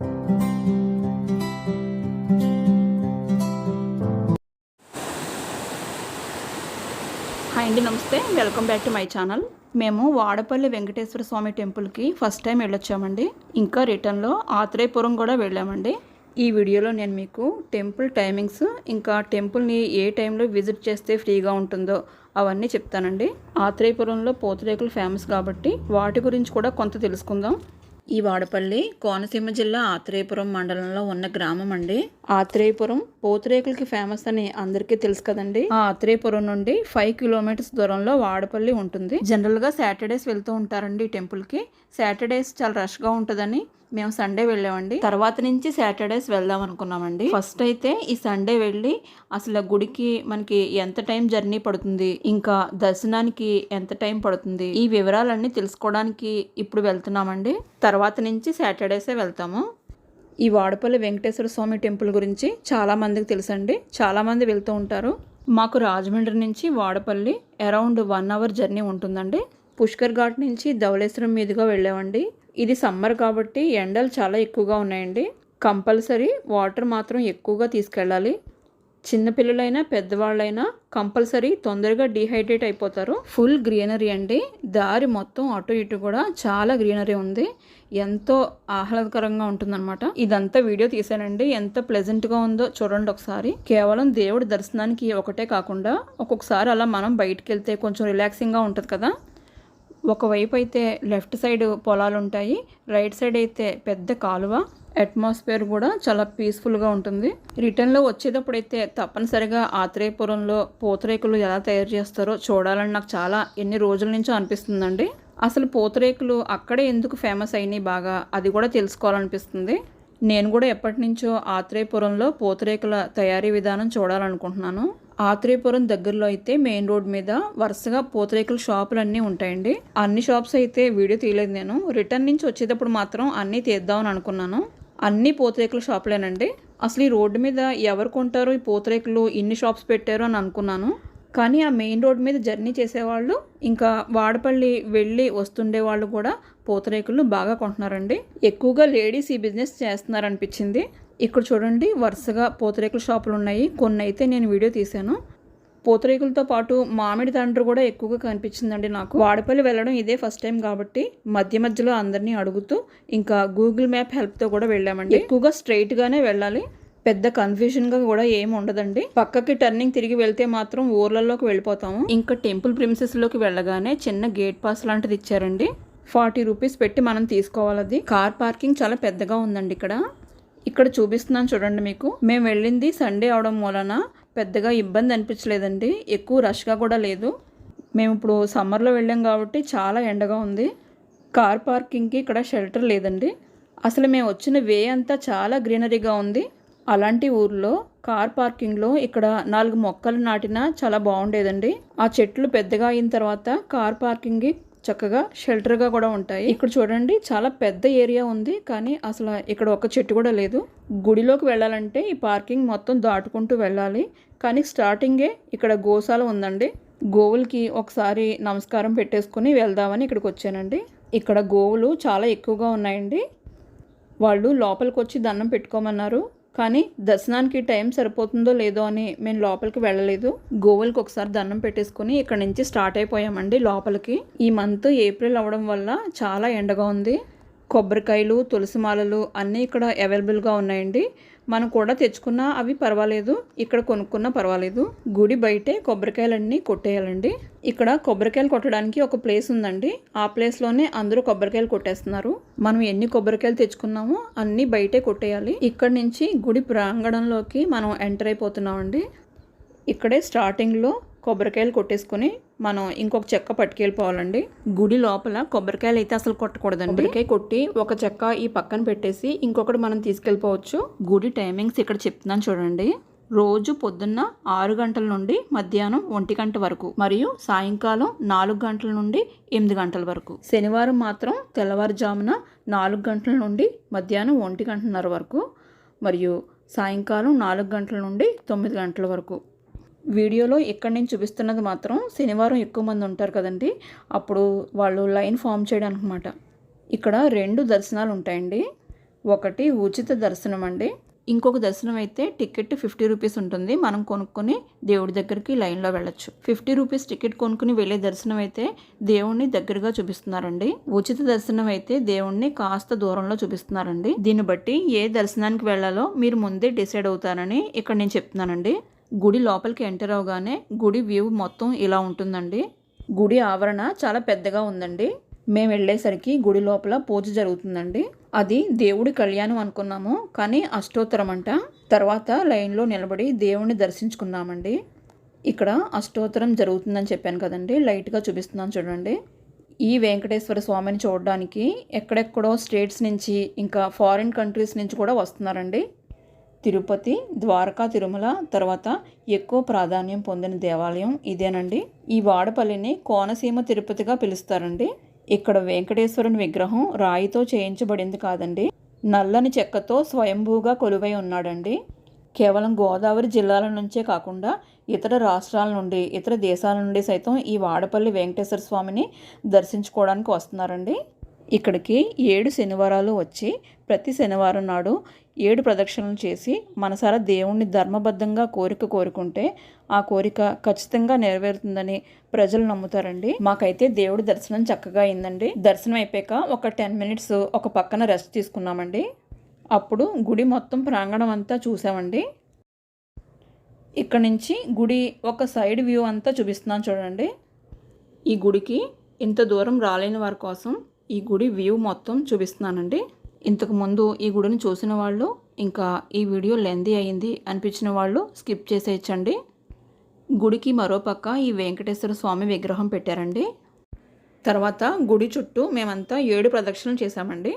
Hi అండి నమస్తే. Welcome back to my channel. మేము వాడపల్లి వెంకటేశ్వర స్వామి టెంపుల్కి ఫస్ట్ టైం వెళ్ళొచ్చామండి. ఇంకా రిటర్న్లో ఆత్రేయపురం కూడా వెళ్ళామండి. ఈ వీడియోలో నేను మీకు టెంపుల్ టైమింగ్స్ ఇంకా టెంపుల్ని ఏ టైంలో విజిట్ చేస్తే ఫ్రీగా ఉంటుందో అవన్నీ చెప్తానండి. ఆత్రేయపురంలో పూతరేకులు ఫేమస్ కాబట్టి వాటి గురించి కూడా కొంత తెలుసుకుందాం. ఈ వాడపల్లి కోనసీమ జిల్లా ఆత్రేయపురం మండలంలో ఉన్న గ్రామం అండి. ఆత్రేయపురం పూతరేకులకి ఫేమస్ అని అందరికీ తెలుసు కదండి. ఆ ఆత్రేయపురం నుండి ఫైవ్ కిలోమీటర్స్ దూరంలో వాడపల్లి ఉంటుంది. జనరల్గా సాటర్డేస్ వెళ్తూ ఉంటారండి ఈ టెంపుల్కి సాటర్డేస్ చాలా రష్గా ఉంటుందని మేము సండే వెళ్ళామండి. తర్వాత నుంచి సాటర్డేస్ వెళ్దాం అనుకున్నామండి. ఫస్ట్ అయితే ఈ సండే వెళ్ళి అసలు గుడికి మనకి ఎంత టైం జర్నీ పడుతుంది ఇంకా దర్శనానికి ఎంత టైం పడుతుంది ఈ వివరాలన్నీ తెలుసుకోవడానికి ఇప్పుడు వెళ్తున్నామండి. తర్వాత నుంచి సాటర్డేసే వెళ్తాము. ఈ వాడపల్లి వెంకటేశ్వర స్వామి టెంపుల్ గురించి చాలా మందికి తెలుసండి. చాలా మంది వెళ్తూ ఉంటారు. మాకు రాజమండ్రి నుంచి Vadapalli around one hour journey ఉంటుందండి. పుష్కర్ ఘాట్ నుంచి ధవళేశ్వరం మీదుగా వెళ్ళామండి. ఇది సమ్మర్ కాబట్టి ఎండలు చాలా ఎక్కువగా ఉన్నాయండి. కంపల్సరీ వాటర్ మాత్రం ఎక్కువగా తీసుకెళ్ళాలి. చిన్నపిల్లలైనా పెద్దవాళ్ళైనా కంపల్సరీ తొందరగా డీహైడ్రేట్ అయిపోతారు. ఫుల్ గ్రీనరీ అండి. దారి మొత్తం అటు ఇటు కూడా చాలా గ్రీనరీ ఉంది. ఎంతో ఆహ్లాదకరంగా ఉంటుందన్నమాట. ఇదంతా వీడియో తీసానండి. ఎంత ప్లెజెంట్గా ఉందో చూడండి ఒకసారి. కేవలం దేవుడి దర్శనానికి ఒకటే కాకుండా ఒక్కొక్కసారి అలా మనం బయటికి వెళ్తే కొంచెం రిలాక్సింగ్గా ఉంటుంది కదా. ఒకవైపు అయితే లెఫ్ట్ సైడ్ పొలాలు ఉంటాయి రైట్ సైడ్ అయితే పెద్ద కాలువ. అట్మాస్ఫియర్ కూడా చాలా పీస్ఫుల్గా ఉంటుంది. రిటర్న్లో వచ్చేటప్పుడు అయితే తప్పనిసరిగా ఆత్రేయపురంలో పూతరేకులు ఎలా తయారు చేస్తారో చూడాలని నాకు చాలా ఎన్ని రోజుల నుంచో అనిపిస్తుందండి. అసలు పూతరేకులు అక్కడే ఎందుకు ఫేమస్ అయినాయి బాగా? అది కూడా తెలుసుకోవాలనిపిస్తుంది. నేను కూడా ఎప్పటి నుంచో ఆత్రేయపురంలో పూతరేకుల తయారీ విధానం చూడాలనుకుంటున్నాను. ఆత్రేయపురం దగ్గరలో అయితే మెయిన్ రోడ్ మీద వరుసగా పూతరేకుల షాపులు అన్నీ ఉంటాయండి. అన్ని షాప్స్ అయితే వీడియో తీయలేదు నేను. రిటర్న్ నుంచి వచ్చేటప్పుడు మాత్రం అన్నీ తీద్దామని అనుకున్నాను. అన్ని పూతరేకుల షాపులేనండి. అసలు ఈ రోడ్డు మీద ఎవరు కొంటారు? ఈ పూతరేకులు ఇన్ని షాప్స్ పెట్టారు అని అనుకున్నాను. కానీ ఆ మెయిన్ రోడ్ మీద జర్నీ చేసేవాళ్ళు ఇంకా వాడపల్లి వెళ్ళి వస్తుండే వాళ్ళు కూడా పూతరేకులు బాగా కొంటున్నారండి. ఎక్కువగా లేడీస్ ఈ బిజినెస్ చేస్తున్నారనిపించింది. ఇక్కడ చూడండి వరుసగా పూతరేకుల షాపులు ఉన్నాయి. కొన్ని అయితే నేను వీడియో తీశాను. పూతరేకులతో పాటు మామిడి తండ్రి కూడా ఎక్కువగా కనిపించిందండి నాకు. వాడపల్లి వెళ్ళడం ఇదే ఫస్ట్ టైం కాబట్టి మధ్య మధ్యలో అందరినీ అడుగుతూ ఇంకా గూగుల్ మ్యాప్ హెల్ప్తో కూడా వెళ్ళామండి. ఎక్కువగా స్ట్రైట్గానే వెళ్ళాలి. పెద్ద కన్ఫ్యూజన్గా కూడా ఏమి ఉండదండి. పక్కకి టర్నింగ్ తిరిగి వెళ్తే మాత్రం ఊర్లలోకి వెళ్ళిపోతాము. ఇంకా టెంపుల్ ప్రిమిసెస్లోకి వెళ్ళగానే చిన్న గేట్ పాస్ లాంటిది ఇచ్చారండి. ఫార్టీ రూపీస్ పెట్టి మనం తీసుకోవాలి కార్ పార్కింగ్ చాలా పెద్దగా ఉందండి ఇక్కడ. ఇక్కడ చూపిస్తున్నాను చూడండి మీకు. మేము వెళ్ళింది సండే అవడం మూలన పెద్దగా ఇబ్బంది అనిపించలేదండి. ఎక్కువ రష్గా కూడా లేదు. మేము ఇప్పుడు సమ్మర్లో వెళ్ళాం కాబట్టి చాలా ఎండగా ఉంది. కార్ పార్కింగ్కి ఇక్కడ షెల్టర్ లేదండి. అసలు మేము వచ్చిన వే అంతా చాలా గ్రీనరీగా ఉంది. అలాంటి ఊర్లో కార్ పార్కింగ్లో ఇక్కడ నాలుగు మొక్కలు నాటినా చాలా బాగుండేదండి. ఆ చెట్లు పెద్దగా అయిన తర్వాత కార్ పార్కింగ్కి చక్కగా షెల్టర్గా కూడా ఉంటాయి. ఇక్కడ చూడండి చాలా పెద్ద ఏరియా ఉంది. కానీ అసలు ఇక్కడ ఒక చెట్టు కూడా లేదు. గుడిలోకి వెళ్ళాలంటే ఈ పార్కింగ్ మొత్తం దాటుకుంటూ వెళ్ళాలి. కానీ స్టార్టింగే ఇక్కడ గోశాల ఉందండి. గోవులకి ఒకసారి నమస్కారం పెట్టేసుకుని వెళ్దామని ఇక్కడికి వచ్చానండి. ఇక్కడ గోవులు చాలా ఎక్కువగా ఉన్నాయండి. వాళ్ళు లోపలికి వచ్చి దండం పెట్టుకోమన్నారు. కానీ దర్శనానికి టైం సరిపోతుందో లేదో అని మేము లోపలికి వెళ్ళలేదు. గోవులకి ఒకసారి దండం పెట్టేసుకుని ఇక్కడ నుంచి స్టార్ట్ అయిపోయామండి లోపలికి. ఈ మంత్ ఏప్రిల్ అవడం వల్ల చాలా ఎండగా ఉంది. కొబ్బరికాయలు తులసి మాలలు అన్నీ ఇక్కడ అవైలబుల్గా ఉన్నాయండి. మనం కూడా తెచ్చుకున్నా అవి పర్వాలేదు ఇక్కడ కొనుక్కున్నా పర్వాలేదు. గుడి బయటే కొబ్బరికాయలన్నీ కొట్టేయాలండి. ఇక్కడ కొబ్బరికాయలు కొట్టడానికి ఒక ప్లేస్ ఉందండి. ఆ ప్లేస్లోనే అందరూ కొబ్బరికాయలు కొట్టేస్తున్నారు. మనం ఎన్ని కొబ్బరికాయలు తెచ్చుకున్నామో అన్ని బయటే కొట్టేయాలి. ఇక్కడ నుంచి గుడి ప్రాంగణంలోకి మనం ఎంటర్ అయిపోతున్నామండి. ఇక్కడే స్టార్టింగ్లో కొబ్బరికాయలు కొట్టేసుకొని మనం ఇంకొక చెక్క పట్టుకెళ్ళిపోవాలండి గుడి లోపల కొబ్బరికాయలు అయితే అసలు కొట్టకూడదండి. కొబ్బరికాయ కొట్టి ఒక చెక్క ఈ పక్కన పెట్టేసి ఇంకొకటి మనం తీసుకెళ్ళిపోవచ్చు. గుడి టైమింగ్స్ ఇక్కడ చెప్తున్నాను చూడండి. రోజు పొద్దున్న ఆరు గంటల నుండి మధ్యాహ్నం ఒంటి గంట వరకు మరియు సాయంకాలం నాలుగు గంటల నుండి ఎనిమిది గంటల వరకు. శనివారం మాత్రం తెల్లవారుజామున నాలుగు గంటల నుండి మధ్యాహ్నం ఒంటి గంటన్నర వరకు మరియు సాయంకాలం నాలుగు గంటల నుండి తొమ్మిది గంటల వరకు. వీడియోలో ఇక్కడ నేను చూపిస్తున్నది మాత్రం శనివారం ఎక్కువ మంది ఉంటారు కదండి. అప్పుడు వాళ్ళు లైన్ ఫామ్ చేయడానికి అనమాట ఇక్కడ రెండు దర్శనాలు ఉంటాయండి. ఒకటి ఉచిత దర్శనం అండి. ఇంకొక దర్శనం అయితే టికెట్ ఫిఫ్టీ రూపీస్ ఉంటుంది. మనం కొనుక్కొని దేవుడి దగ్గరికి లైన్లో వెళ్ళొచ్చు. ఫిఫ్టీ రూపీస్ టికెట్ కొనుక్కుని వెళ్ళే దర్శనం అయితే దేవుణ్ణి దగ్గరగా చూపిస్తున్నారండి. ఉచిత దర్శనం అయితే దేవుణ్ణి కాస్త దూరంలో చూపిస్తున్నారండి. దీన్ని బట్టి ఏ దర్శనానికి వెళ్ళాలో మీరు ముందే డిసైడ్ అవుతారని ఇక్కడ నేను చెప్తున్నానండి. గుడి లోపలికి ఎంటర్ అవగానే గుడి వ్యూ మొత్తం ఇలా ఉంటుందండి. గుడి ఆవరణ చాలా పెద్దగా ఉందండి. మేము వెళ్ళేసరికి గుడి లోపల పూజ జరుగుతుందండి. అది దేవుడి కళ్యాణం అనుకున్నాము కానీ అష్టోత్తరం అంట. తర్వాత లైన్లో నిలబడి దేవుణ్ణి దర్శించుకున్నామండి. ఇక్కడ అష్టోత్తరం జరుగుతుందని చెప్పాను కదండి లైట్గా చూపిస్తున్నాను చూడండి. ఈ వెంకటేశ్వర స్వామిని చూడడానికి ఎక్కడెక్కడో స్టేట్స్ నుంచి ఇంకా ఫారిన్ కంట్రీస్ నుంచి కూడా వస్తున్నారండి. తిరుపతి ద్వారకా తిరుమల తర్వాత ఎక్కువ ప్రాధాన్యం పొందిన దేవాలయం ఇదేనండి. ఈ వాడపల్లిని కోనసీమ తిరుపతిగా పిలుస్తారండి. ఇక్కడ వెంకటేశ్వరుని విగ్రహం రాయితో చేయించబడింది కాదండి. నల్లని చెక్కతో స్వయంభూగా కొలువై ఉన్నాడండి. కేవలం గోదావరి జిల్లాల నుంచే కాకుండా ఇతర రాష్ట్రాల నుండి ఇతర దేశాల నుండి సైతం ఈ వాడపల్లి వెంకటేశ్వర స్వామిని దర్శించుకోవడానికి వస్తున్నారండి. ఇక్కడికి ఏడు శనివారాలు వచ్చి ప్రతి శనివారం నాడు ఏడు ప్రదక్షిణలు చేసి మనసారా దేవుణ్ణి ధర్మబద్ధంగా కోరిక కోరుకుంటే ఆ కోరిక ఖచ్చితంగా నెరవేరుతుందని ప్రజలు నమ్ముతారండి. మాకైతే దేవుడి దర్శనం చక్కగా అయిందండి. దర్శనం అయిపోయాక ఒక టెన్ మినిట్స్ ఒక పక్కన రెస్ట్ తీసుకున్నామండి. అప్పుడు గుడి మొత్తం ప్రాంగణం అంతా చూసామండి. ఇక్కడ నుంచి గుడి ఒక సైడ్ వ్యూ అంతా చూపిస్తున్నాను చూడండి. ఈ గుడికి ఇంత దూరం రాలేని వారి కోసం ఈ గుడి వ్యూ మొత్తం చూపిస్తున్నానండి. ఇంతకు ముందు ఈ గుడిని చూసిన వాళ్ళు ఇంకా ఈ వీడియో లెందీ అయింది అనిపించిన వాళ్ళు స్కిప్ చేసేయచ్చండి. గుడికి మరోపక్క ఈ వెంకటేశ్వర స్వామి విగ్రహం పెట్టారండి. తర్వాత గుడి చుట్టూ మేమంతా ఏడు ప్రదక్షిణలు చేశామండి.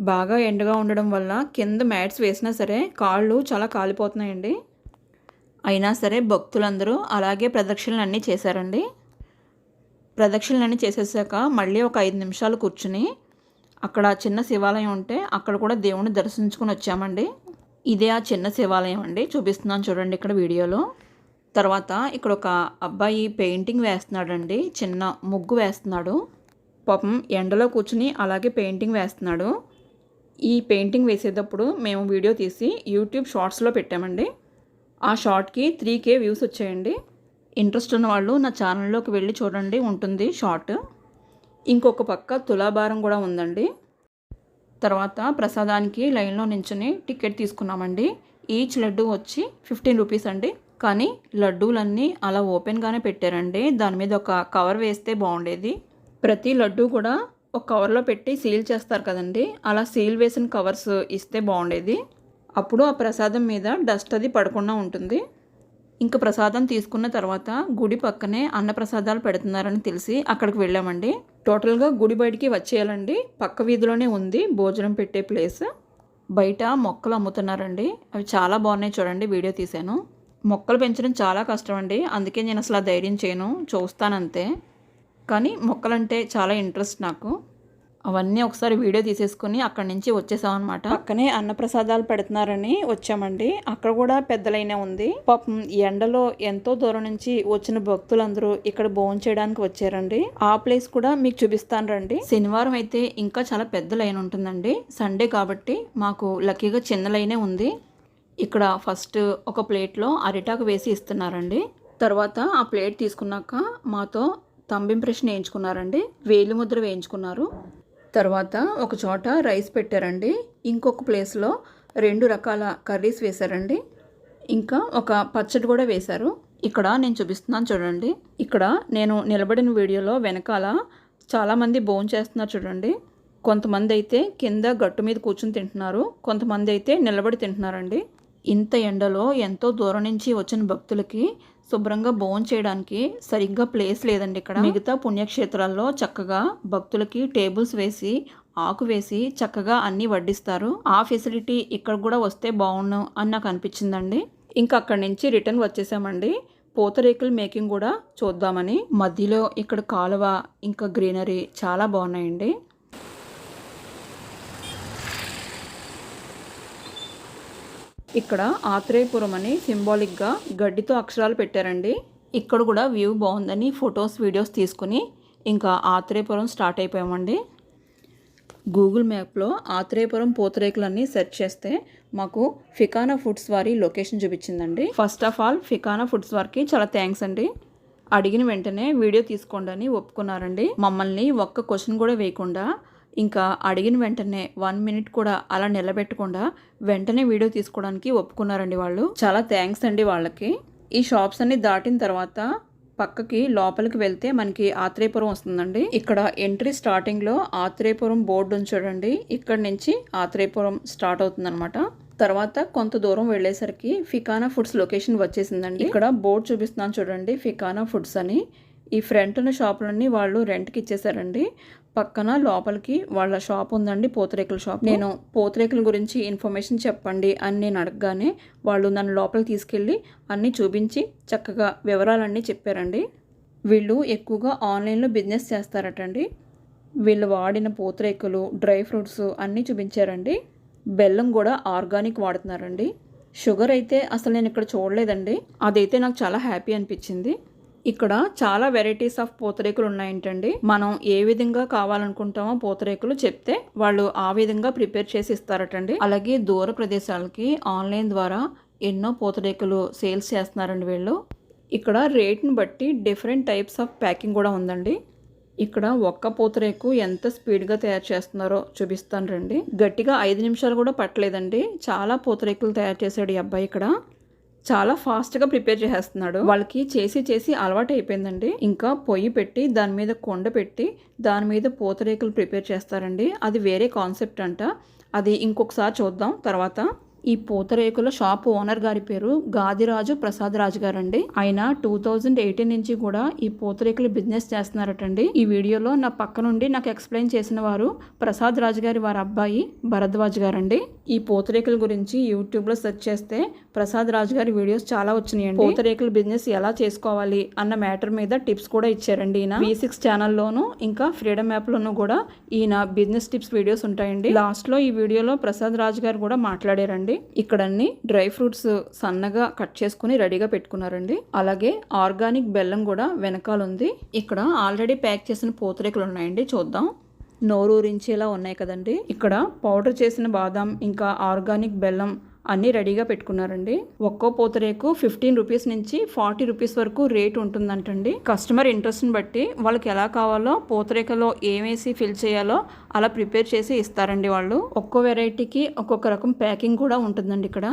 బాగా ఎండగా ఉండడం వల్ల కింద మ్యాట్స్ వేసినా సరే కాళ్ళు చాలా కాలిపోతున్నాయండి. అయినా సరే భక్తులందరూ అలాగే ప్రదక్షిణలు అన్నీ చేశారండి. ప్రదక్షిణలన్నీ చేసేసాక మళ్ళీ ఒక ఐదు నిమిషాలు కూర్చుని అక్కడ చిన్న శివాలయం ఉంటే అక్కడ కూడా దేవుణ్ణి దర్శించుకుని వచ్చామండి. ఇదే ఆ చిన్న శివాలయం అండి. చూపిస్తున్నాను చూడండి ఇక్కడ వీడియోలో. తర్వాత ఇక్కడ ఒక అబ్బాయి పెయింటింగ్ వేస్తున్నాడండి. చిన్న ముగ్గు వేస్తున్నాడు. పాపం ఎండలో కూర్చుని అలాగే పెయింటింగ్ వేస్తున్నాడు. ఈ పెయింటింగ్ వేసేటప్పుడు మేము వీడియో తీసి యూట్యూబ్ షార్ట్స్లో పెట్టామండి. ఆ షార్ట్కి త్రీ కే వ్యూస్ వచ్చాయండి. ఇంట్రెస్ట్ ఉన్న వాళ్ళు నా ఛానల్లోకి వెళ్ళి చూడండి ఉంటుంది షార్ట్. ఇంకొక పక్క తులాభారం కూడా ఉందండి. తర్వాత ప్రసాదానికి లైన్లో నించుని టికెట్ తీసుకున్నామండి. ఈచ్ లడ్డు వచ్చి ఫిఫ్టీన్ రూపీస్ అండి. కానీ లడ్డూలన్నీ అలా ఓపెన్గానే పెట్టారండి. దాని మీద ఒక కవర్ వేస్తే బాగుండేది. ప్రతి లడ్డు కూడా ఒక కవర్లో పెట్టి సీల్ చేస్తారు కదండి. అలా సీల్ వేసిన కవర్స్ ఇస్తే బాగుండేది. అప్పుడు ఆ ప్రసాదం మీద డస్ట్ అది పడకుండా ఉంటుంది. ఇంకా ప్రసాదం తీసుకున్న తర్వాత గుడి పక్కనే అన్నప్రసాదాలు పెడుతున్నారని తెలిసి అక్కడికి వెళ్ళామండి. టోటల్గా గుడి బయటికి వచ్చేయాలండి. పక్క వీధిలోనే ఉంది భోజనం పెట్టే ప్లేస్. బయట మొక్కలు అమ్ముతున్నారండి. అవి చాలా బాగున్నాయి చూడండి వీడియో తీశాను. మొక్కలు పెంచడం చాలా కష్టం అండి అందుకే నేను అసలు ధైర్యం చేయను చూస్తానంతే. కానీ మొక్కలంటే చాలా ఇంట్రెస్ట్ నాకు. అవన్నీ ఒకసారి వీడియో తీసేసుకుని అక్కడి నుంచి వచ్చేసాం అనమాట పక్కనే అన్నప్రసాదాలు పెడుతున్నారని వచ్చామండి. అక్కడ కూడా పెద్దలైన ఉంది. పాపం ఎండలో ఎంతో దూరం నుంచి వచ్చిన భక్తులందరూ ఇక్కడ భోజనం చేయడానికి వచ్చారండి. ఆ ప్లేస్ కూడా మీకు చూపిస్తాను రండి. శనివారం అయితే ఇంకా చాలా పెద్ద లైన్ ఉంటుందండి. సండే కాబట్టి మాకు లక్కీగా చిన్న లైనే ఉంది. ఇక్కడ ఫస్ట్ ఒక ప్లేట్లో అరిటాకు వేసి ఇస్తున్నారండి. తర్వాత ఆ ప్లేట్ తీసుకున్నాక మాతో తంబింప్రెషన్ వేయించుకున్నారండి. వేలు ముద్ర వేయించుకున్నారు. తర్వాత ఒక చోట రైస్ పెట్టారండి. ఇంకొక ప్లేస్లో రెండు రకాల కర్రీస్ వేశారండి. ఇంకా ఒక పచ్చడి కూడా వేశారు. ఇక్కడ నేను చూపిస్తున్నాను చూడండి. ఇక్కడ నేను నిలబడిన వీడియోలో వెనకాల చాలామంది భోజనం చేస్తున్నారు చూడండి. కొంతమంది అయితే కింద గట్టు మీద కూర్చుని తింటున్నారు. కొంతమంది అయితే నిలబడి తింటున్నారండి. ఇంత ఎండలో ఎంతో దూరం నుంచి వచ్చిన భక్తులకి శుభ్రంగా భోజనం చేయడానికి సరిగ్గా ప్లేస్ లేదండి ఇక్కడ. మిగతా పుణ్యక్షేత్రాల్లో చక్కగా భక్తులకి టేబుల్స్ వేసి ఆకు వేసి చక్కగా అన్నీ వడ్డిస్తారు. ఆ ఫెసిలిటీ ఇక్కడ కూడా వస్తే బాగుండు అని నాకు అనిపించిందండి. ఇంకా అక్కడి నుంచి రిటర్న్ వచ్చేసామండి. పూతరేకుల మేకింగ్ కూడా చూద్దామని. మధ్యలో ఇక్కడ కాలువ ఇంకా గ్రీనరీ చాలా బాగున్నాయండి. ఇక్కడ ఆత్రేయపురం అని సింబాలిక్గా గడ్డితో అక్షరాలు పెట్టారండి. ఇక్కడ కూడా వ్యూ బాగుందని ఫొటోస్ వీడియోస్ తీసుకుని ఇంకా ఆత్రేయపురం స్టార్ట్ అయిపోయామండి. గూగుల్ మ్యాప్లో ఆత్రేయపురం పూతరేకులన్నీ సెర్చ్ చేస్తే మాకు ఫికానా ఫుడ్స్ వారి location చూపించిందండి. First of all Fikana foods వారికి చాలా థ్యాంక్స్ అండి. అడిగిన వెంటనే వీడియో తీసుకోండి అని ఒప్పుకున్నారండి. మమ్మల్ని ఒక్క క్వశ్చన్ కూడా వేయకుండా ఇంకా అడిగిన వెంటనే వన్ మినిట్ కూడా అలా నిలబెట్టకుండా వెంటనే వీడియో తీసుకోవడానికి ఒప్పుకున్నారండి వాళ్ళు. చాలా థ్యాంక్స్ అండి వాళ్ళకి. ఈ షాప్స్ అన్ని దాటిన తర్వాత పక్కకి లోపలికి వెళ్తే మనకి ఆత్రేయపురం వస్తుందండి. ఇక్కడ ఎంట్రీ స్టార్టింగ్లో ఆత్రేయపురం బోర్డు ఉంది చూడండి. ఇక్కడ నుంచి ఆత్రేయపురం స్టార్ట్ అవుతుందన్నమాట. తర్వాత కొంత దూరం వెళ్ళేసరికి ఫికానా ఫుడ్స్ లొకేషన్ వచ్చేసిందండి. ఇక్కడ బోర్డు చూపిస్తున్నాను చూడండి ఫికానా ఫుడ్స్ అని. ఈ ఫ్రంట్ ఉన్న షాపులన్నీ వాళ్ళు రెంట్కి ఇచ్చేసారండి. పక్కన లోపలికి వాళ్ళ షాప్ ఉందండి పూతరేకుల షాప్. నేను పూతరేకుల గురించి ఇన్ఫర్మేషన్ చెప్పండి అని నేను అడగగానే వాళ్ళు నన్ను లోపలికి తీసుకెళ్ళి అన్నీ చూపించి చక్కగా వివరాలన్నీ చెప్పారండి. వీళ్ళు ఎక్కువగా ఆన్లైన్లో బిజినెస్ చేస్తారటండి. వీళ్ళు వాడిన పూతరేకులు డ్రై ఫ్రూట్స్ అన్నీ చూపించారండి. బెల్లం కూడా ఆర్గానిక్ వాడుతున్నారండి. షుగర్ అయితే అసలు నేను ఇక్కడ చూడలేదండి. అదైతే నాకు చాలా హ్యాపీ అనిపించింది. ఇక్కడ చాలా వెరైటీస్ ఆఫ్ పూతరేకులు ఉన్నాయంటండి. మనం ఏ విధంగా కావాలనుకుంటామో పూతరేకులు చెప్తే వాళ్ళు ఆ విధంగా ప్రిపేర్ చేసి ఇస్తారటండి. అలాగే దూర ప్రదేశాలకి ఆన్లైన్ ద్వారా ఎన్నో పూతరేకులు సేల్స్ చేస్తున్నారండి వీళ్ళు. ఇక్కడ రేట్ని బట్టి డిఫరెంట్ టైప్స్ ఆఫ్ ప్యాకింగ్ కూడా ఉందండి. ఇక్కడ ఒక్క పూతరేకు ఎంత స్పీడ్గా తయారు చేస్తున్నారో చూపిస్తాను రండి. గట్టిగా ఐదు నిమిషాలు కూడా పట్టలేదండి. చాలా పూతరేకులు తయారు చేశాడు ఈ అబ్బాయి ఇక్కడ. చాలా ఫాస్ట్గా ప్రిపేర్ చేసేస్తున్నాడు. వాళ్ళకి చేసి చేసి అలవాటు అయిపోయిందండి. ఇంకా పొయ్యి పెట్టి దాని మీద కొండ పెట్టి దాని మీద పూతరేకులు ప్రిపేర్ చేస్తారండి. అది వేరే కాన్సెప్ట్ అంట. అది ఇంకొకసారి చూద్దాం. తర్వాత ఈ పూతరేకుల షాప్ ఓనర్ గారి పేరు గాదిరాజు ప్రసాద్ రాజు గారండి. ఆయన టూ థౌజండ్ ఎయిటీన్ నుంచి కూడా ఈ పూతరేకుల బిజినెస్ చేస్తున్నారటండి. ఈ వీడియోలో నా పక్క నుండి నాకు ఎక్స్ప్లెయిన్ చేసిన వారు ప్రసాద్ రాజు గారి వారి అబ్బాయి భరద్వాజ్ గారండి. ఈ పూతరేకుల గురించి యూట్యూబ్లో సెర్చ్ చేస్తే ప్రసాద్ రాజు గారి వీడియోస్ చాలా వచ్చినాయండి. పూతరేకుల బిజినెస్ ఎలా చేసుకోవాలి అన్న మ్యాటర్ మీద టిప్స్ కూడా ఇచ్చారండి ఈయన. వి సిక్స్ ఛానల్లోను ఇంకా ఫ్రీడమ్ యాప్ లోను కూడా ఈయన బిజినెస్ టిప్స్ వీడియోస్ ఉంటాయండి. లాస్ట్లో ఈ వీడియోలో ప్రసాద్ రాజు గారు కూడా మాట్లాడారండి. ఇక్కడ అన్ని డ్రై ఫ్రూట్స్ సన్నగా కట్ చేసుకుని రెడీగా పెట్టుకున్నారండి. అలాగే ఆర్గానిక్ బెల్లం కూడా వెనకాల ఉంది ఇక్కడ ఆల్రెడీ ప్యాక్ చేసిన పూతరేకులు ఉన్నాయండి చూద్దాం. నోరూరించేలా ఉన్నాయి కదండి. ఇక్కడ పౌడర్ చేసిన బాదం ఇంకా ఆర్గానిక్ బెల్లం అన్నీ రెడీగా పెట్టుకున్నారండి. ఒక్కో పూతరేకు ఫిఫ్టీన్ రూపీస్ నుంచి ఫార్టీ రూపీస్ వరకు రేట్ ఉంటుందంటండి. కస్టమర్ ఇంట్రెస్ట్ని బట్టి వాళ్ళకి ఎలా కావాలో పూతరేకలో ఏమేసి ఫిల్ చేయాలో అలా ప్రిపేర్ చేసి ఇస్తారండి వాళ్ళు. ఒక్కో వెరైటీకి ఒక్కొక్క రకం ప్యాకింగ్ కూడా ఉంటుందండి ఇక్కడ.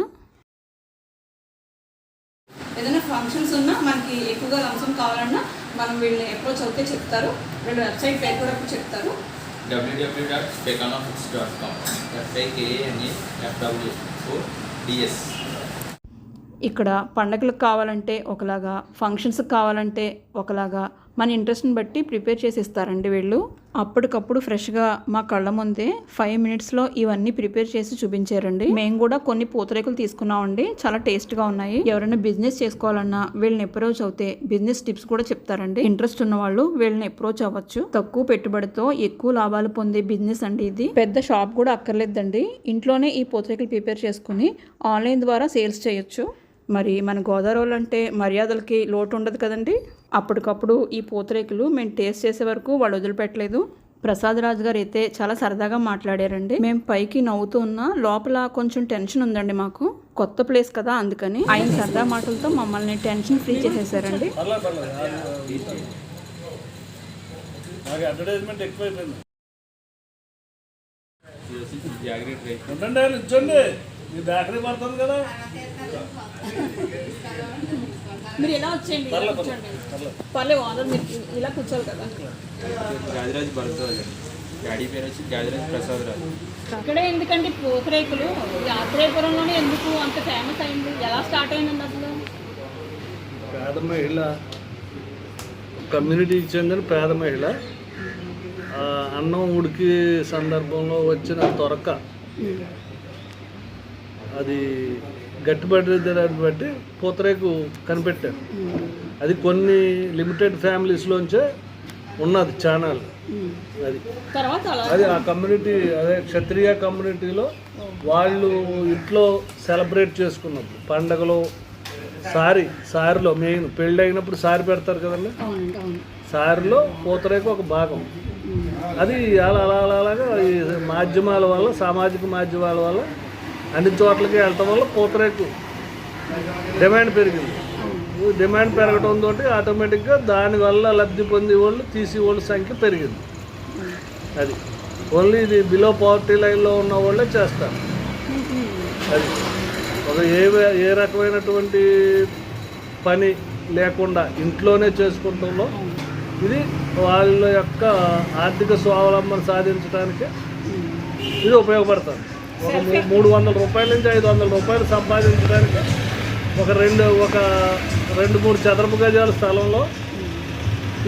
ఏదైనా ఫంక్షన్స్ ఉన్నా మనకి ఎక్కువగా లంచం కావాలన్నా మనం వీళ్ళని అప్రోచ్ అవుతే చెప్తారు. వీళ్ళ వెబ్సైట్ పేరు కూడా చెప్తారు. www.pekanafoods.com ఎఫ్ఐకేఏఎన్ఏ ఎఫ్డబ్ల్యూ ఫోర్ డిఎస్ ఇక్కడ పండగలకు కావాలంటే ఒకలాగా ఫంక్షన్స్కి కావాలంటే ఒకలాగా మన ఇంట్రెస్ట్ని బట్టి ప్రిపేర్ చేసి ఇస్తారండి వీళ్ళు. అప్పటికప్పుడు ఫ్రెష్గా మా కళ్ళ ముందే ఫైవ్ మినిట్స్లో ఇవన్నీ ప్రిపేర్ చేసి చూపించారండి. మేము కూడా కొన్ని పూతరేకులు తీసుకున్నామండి. చాలా టేస్ట్గా ఉన్నాయి. ఎవరైనా బిజినెస్ చేసుకోవాలన్నా వీళ్ళని అప్రోచ్ అవుతే బిజినెస్ టిప్స్ కూడా చెప్తారండి. ఇంట్రెస్ట్ ఉన్న వాళ్ళు వీళ్ళని అప్రోచ్ అవ్వచ్చు. తక్కువ పెట్టుబడితో ఎక్కువ లాభాలు పొందే బిజినెస్ అండి ఇది. పెద్ద షాప్ కూడా అక్కర్లేదండి. ఇంట్లోనే ఈ పూతరేకులు ప్రిపేర్ చేసుకుని ఆన్లైన్ ద్వారా సేల్స్ చేయొచ్చు. మరి మన గోదావరి అంటే మర్యాదలకి లోటు ఉండదు కదండి. అప్పటికప్పుడు ఈ పూతరేకులు మేము టేస్ట్ చేసే వరకు వాళ్ళు వదిలిపెట్టలేదు. ప్రసాద్ రాజు గారు అయితే చాలా సరదాగా మాట్లాడారండి. మేము పైకి నవ్వుతూ ఉన్నా లోపల కొంచెం టెన్షన్ ఉందండి మాకు. కొత్త ప్లేస్ కదా అందుకని ఆయన సరదా మాటలతో మమ్మల్ని టెన్షన్ ఫ్రీ చేసేసారండి. జాగ్రత్త. మీరు ఎలా వచ్చేయండి? పర్లేదు ఆర్డర్ మీరు ఇలా కూర్చోవాలి కదా. గాదిరాజ్ భరద్వాజ్ డాడీ పేరు వచ్చి గాదిరాజ్ ప్రసాద్ రాజు. ఇక్కడే ఎందుకండి పూతరేకులు? యాత్రేపురంలోనే ఎందుకు అంత ఫేమస్ అయింది? ఎలా స్టార్ట్ అయిందండి అసలు? పేద మహిళ కమ్యూనిటీకి చెందిన పేద మహిళ. అన్నం ఉడికి సందర్భంలో వచ్చిన తొరక. అది గట్టిపడి దాన్ని బట్టి పూతరేకు కనిపెట్టారు. అది కొన్ని లిమిటెడ్ ఫ్యామిలీస్లోంచే ఉన్నది ఛానల్. అది. అది ఆ కమ్యూనిటీ అదే క్షత్రియ కమ్యూనిటీలో వాళ్ళు ఇంట్లో సెలబ్రేట్ చేసుకున్నప్పుడు పండగలో సారీ సారిలో మెయిన్ పెళ్ళి అయినప్పుడు సారి పెడతారు కదండి? సారిలో పూతరేకు ఒక భాగం. అది అలా అలా అలా అలాగా ఈ మాధ్యమాల వల్ల సామాజిక మాధ్యమాల వల్ల అన్ని చోట్లకి వెళ్ళటం వల్ల పూతరేకు డిమాండ్ పెరిగింది. డిమాండ్ పెరగటం తోటి ఆటోమేటిక్గా దానివల్ల లబ్ధి పొందే వాళ్ళు తీసే వాళ్ళ సంఖ్య పెరిగింది. అది. ఓన్లీ ఇది బిలో పవర్టీ లైన్లో ఉన్న వాళ్ళే చేస్తారు. అది. ఒక ఏ ఏ రకమైనటువంటి పని లేకుండా ఇంట్లోనే చేసుకుంటంలో ఇది వాళ్ళ యొక్క ఆర్థిక స్వావలంబన సాధించడానికి ఇది ఉపయోగపడుతుంది. ఒక మూడు వందల రూపాయల నుంచి ఐదు వందల రూపాయలు సంపాదించడానికి ఒక రెండు ఒక రెండు మూడు చదరపు గజాల స్థలంలో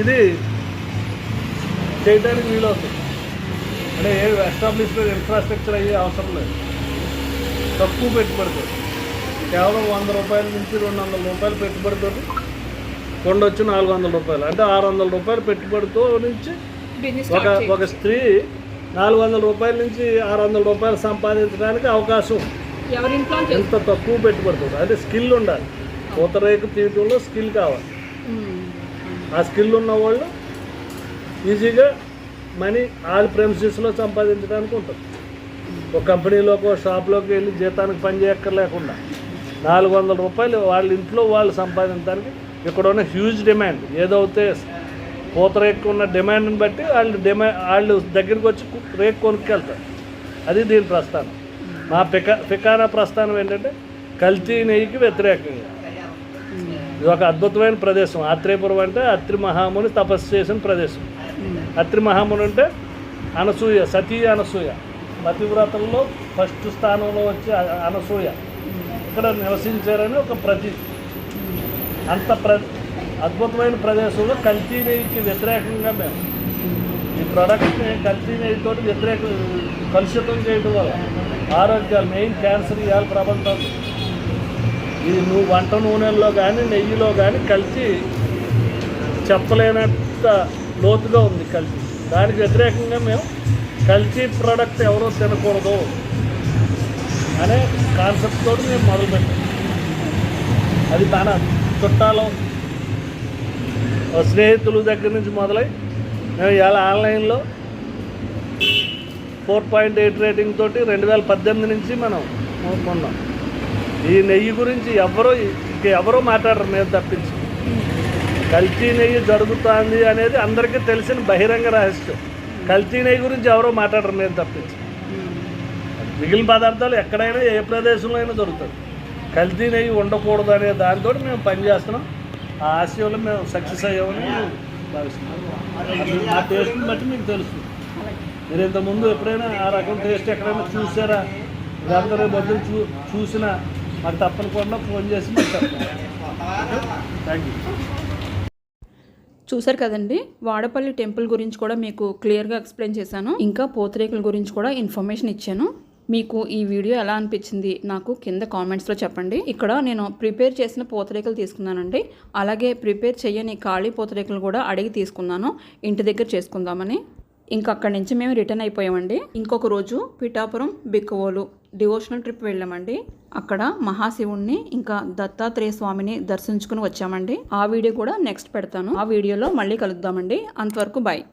ఇది చేయడానికి వీలవుతుంది. అంటే ఏ ఎస్టాబ్లిష్మెంట్ ఇన్ఫ్రాస్ట్రక్చర్ అయ్యే అవసరం లేదు. తక్కువ పెట్టుబడితో కేవలం వంద రూపాయల నుంచి రెండు వందల రూపాయలు పెట్టుబడితో కొండొచ్చి నాలుగు వందల రూపాయలు. అంటే ఆరు వందల రూపాయలు పెట్టుబడితో నుంచి ఒక ఒక స్త్రీ నాలుగు వందల రూపాయల నుంచి ఆరు వందల రూపాయలు సంపాదించడానికి అవకాశం. ఎంత తక్కువ పెట్టుబడుతుంది అంటే స్కిల్ ఉండాలి. పూతరేకు తీయటంలో స్కిల్ కావాలి. ఆ స్కిల్ ఉన్న వాళ్ళు ఈజీగా మనీ ఆల్ ప్రెమిసెస్లో సంపాదించడానికి ఉంటుంది ఒక కంపెనీలోకి ఒక షాప్లోకి వెళ్ళి జీతానికి పని చేయక్కర్లేకుండా నాలుగు వందల రూపాయలు వాళ్ళ ఇంట్లో వాళ్ళు సంపాదించడానికి ఇక్కడ ఉన్న హ్యూజ్ డిమాండ్ ఏదైతే పూత రేకు ఉన్న డిమాండ్ని బట్టి వాళ్ళు డిమాండ్ వాళ్ళు దగ్గరికి వచ్చి రేకు కొనుక్కెళ్తారు. అది దీని ప్రస్థానం. మా పికా పికానా ప్రస్థానం ఏంటంటే కల్తీ నెయ్యికి వ్యతిరేకంగా. ఇది ఒక అద్భుతమైన ప్రదేశం. ఆత్రేయపురం అంటే అత్రి మహాముని తపస్సు చేసిన ప్రదేశం. అత్రి మహాముని అంటే అనసూయ సతీ అనసూయ. మతివ్రతంలో ఫస్ట్ స్థానంలో వచ్చే అనసూయ. ఇక్కడ నివసించారని ఒక ప్రతి అంత ప్ర అద్భుతమైన ప్రదేశంలో కల్తీ నెయ్యికి వ్యతిరేకంగా మేము ఈ ప్రొడక్ట్ని కల్తీ నెయ్యితో వ్యతిరేక కలుషితం చేయడం వల్ల ఆరోగ్యాలు మెయిన్ క్యాన్సర్ ఇవాళ ప్రబంధం ఇది నువ్వు వంట నూనెల్లో కానీ నెయ్యిలో కానీ కలిసి చెప్పలేనంత లోతుగా ఉంది కలిసి దానికి వ్యతిరేకంగా మేము కల్తీ ప్రోడక్ట్ ఎవరో తినకూడదు అనే కాన్సెప్ట్ తోటి మేము మొదలుపెట్టాం. అది తన చుట్టాలో స్నేహితుల దగ్గర నుంచి మొదలై మేము ఇవాళ ఆన్లైన్లో ఫోర్ పాయింట్ ఎయిట్ రేటింగ్ తోటి రెండు వేల పద్దెనిమిది నుంచి మనం కొన్నాం ఈ నెయ్యి గురించి ఎవరో ఇంక ఎవరో మాట్లాడరు మేము తప్పించి. కల్తీ నెయ్యి జరుగుతుంది అనేది అందరికీ తెలిసిన బహిరంగ రహస్యం. కల్తీ నెయ్యి గురించి ఎవరో మాట్లాడరు మేము తప్పించి. మిగిలిన పదార్థాలు ఎక్కడైనా ఏ ప్రదేశంలో అయినా దొరుకుతుంది కల్తీ నెయ్యి ఉండకూడదు అనే దానితోటి మేము పనిచేస్తున్నాం. ఆ ఆశయంలో మేము సక్సెస్ అయ్యామని భావిస్తున్నాం. ఆ టేస్ట్ని బట్టి మీకు తెలుస్తుంది మీరు ఇంతకుముందు ఎప్పుడైనా ఆ రకం టేస్ట్ ఎక్కడైనా చూసారా? లేకపోతే బదులు చూ చూసినా మాకు తప్పనికుండా ఫోన్ చేసి మాకు చెప్పండి. థ్యాంక్ యూ చూసారు కదండి వాడపల్లి టెంపుల్ గురించి కూడా మీకు క్లియర్గా ఎక్స్ప్లెయిన్ చేశాను. ఇంకా పూతరేకుల గురించి కూడా ఇన్ఫర్మేషన్ ఇచ్చాను. మీకు ఈ వీడియో ఎలా అనిపించింది నాకు కింద కామెంట్స్లో చెప్పండి. ఇక్కడ నేను ప్రిపేర్ చేసిన పూతరేకలు తీసుకున్నానండి. అలాగే ప్రిపేర్ చేయని ఖాళీ పూతరేకులు కూడా అడిగి తీసుకున్నాను. ఇంటి దగ్గర చేసుకుందామని. ఇంకా అక్కడి నుంచి మేము రిటర్న్ అయిపోయామండి. ఇంకొక రోజు పిఠాపురం బిక్కవోలు డివోషనల్ ట్రిప్ వెళ్ళామండి. అక్కడ మహాశివుణ్ణి ఇంకా దత్తాత్రేయ స్వామిని దర్శించుకుని వచ్చామండి. ఆ వీడియో కూడా నెక్స్ట్ పెడతాను. ఆ వీడియోలో మళ్ళీ కలుద్దామండి. అంతవరకు బాయ్